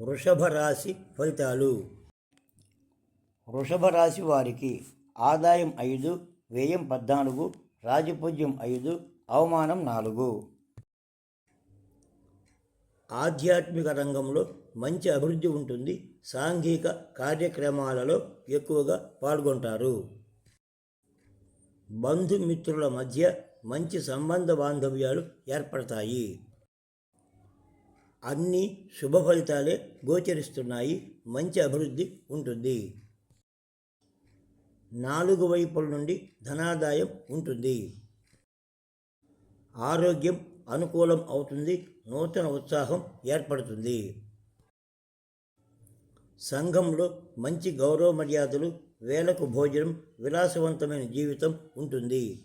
వృషభ రాశి ఫలితాలు. వృషభ రాశి వారికి ఆదాయం ఐదు వ్యయం పద్నాలుగు రాజపూజ్యం ఐదు అవమానం నాలుగు. ఆధ్యాత్మిక రంగంలో మంచి అభివృద్ధి ఉంటుంది. సాంఘిక కార్యక్రమాలలో ఎక్కువగా పాల్గొంటారు. బంధుమిత్రుల మధ్య మంచి సంబంధ బాంధవ్యాలు ఏర్పడతాయి. అన్ని శుభ ఫలితాలే గోచరిస్తున్నాయి. మంచి అభివృద్ధి ఉంటుంది. నాలుగు వైపుల నుండి ధనాదాయం ఉంటుంది. ఆరోగ్యం అనుకూలం అవుతుంది. నూతన ఉత్సాహం ఏర్పడుతుంది. సంఘంలో మంచి గౌరవ మర్యాదలు వేలకు భోజనం విలాసవంతమైన జీవితం ఉంటుంది.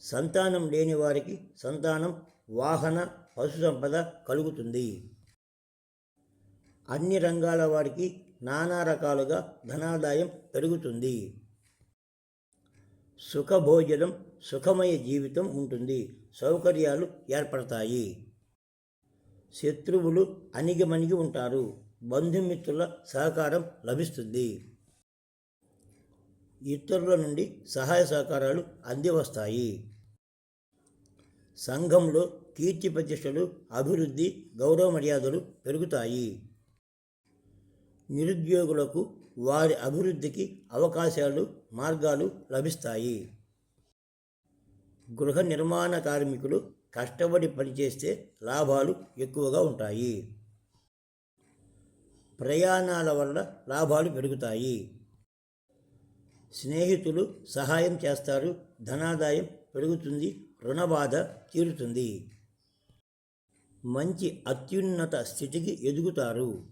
సంతానం లేని వారికి సంతానం వాహన పశు సంపద కలుగుతుంది. అన్ని రంగాల వారికి నానా రకాలుగా ధనాదాయం పెరుగుతుంది. సుఖభోజనం సుఖమయ జీవితం ఉంటుంది. సౌకర్యాలు ఏర్పడతాయి. శత్రువులు అణిగిమణిగి ఉంటారు. బంధుమిత్రుల సహకారం లభిస్తుంది. ఇతరుల నుండి సహాయ సహకారాలు అంది వస్తాయి సంఘంలో కీర్తి ప్రతిష్టలు అభివృద్ధి గౌరవ మర్యాదలు పెరుగుతాయి. నిరుద్యోగులకు వారి అభివృద్ధికి అవకాశాలు మార్గాలు లభిస్తాయి. గృహ నిర్మాణ కార్మికులు కష్టపడి పనిచేస్తే లాభాలు ఎక్కువగా ఉంటాయి. ప్రయాణాల వల్ల లాభాలు పెరుగుతాయి. స్నేహితులు సహాయం చేస్తారు ధనాదాయం పెరుగుతుంది రుణబాధ తీరుతుంది. మంచి అత్యున్నత స్థితికి ఎదుగుతారు.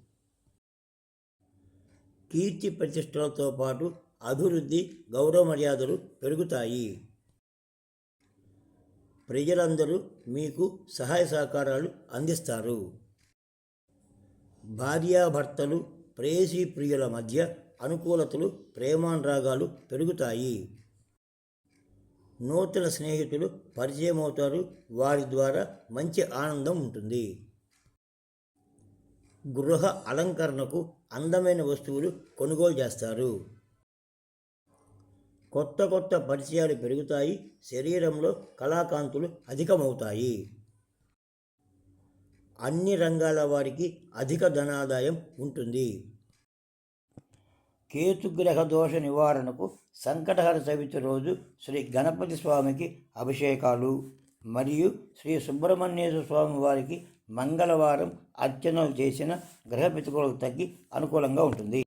కీర్తి ప్రతిష్టలతో పాటు అభివృద్ధి గౌరవ మర్యాదలు పెరుగుతాయి. ప్రజలందరూ మీకు సహాయ సహకారాలు అందిస్తారు. భార్యాభర్తలు ప్రేయసీ ప్రియుల మధ్య అనుకూలతలు ప్రేమానురాగాలు పెరుగుతాయి. నూతన స్నేహితులు పరిచయం అవుతారు వారి ద్వారా మంచి ఆనందం ఉంటుంది. గృహ అలంకరణకు అందమైన వస్తువులు కొనుగోలు చేస్తారు. కొత్త కొత్త పరిచయాలు పెరుగుతాయి. శరీరంలో కళాకాంతులు అధికమవుతాయి. అన్ని రంగాల వారికి అధిక ధనాదాయం ఉంటుంది. కేతుగ్రహ దోష నివారణకు సంకటహర చవితి రోజు శ్రీ గణపతి స్వామికి అభిషేకాలు. మరియు శ్రీ సుబ్రహ్మణ్యేశ్వర స్వామి వారికి మంగళవారం అర్చనలు చేసిన గ్రహ పితుకులకు తగ్గి అనుకూలంగా ఉంటుంది.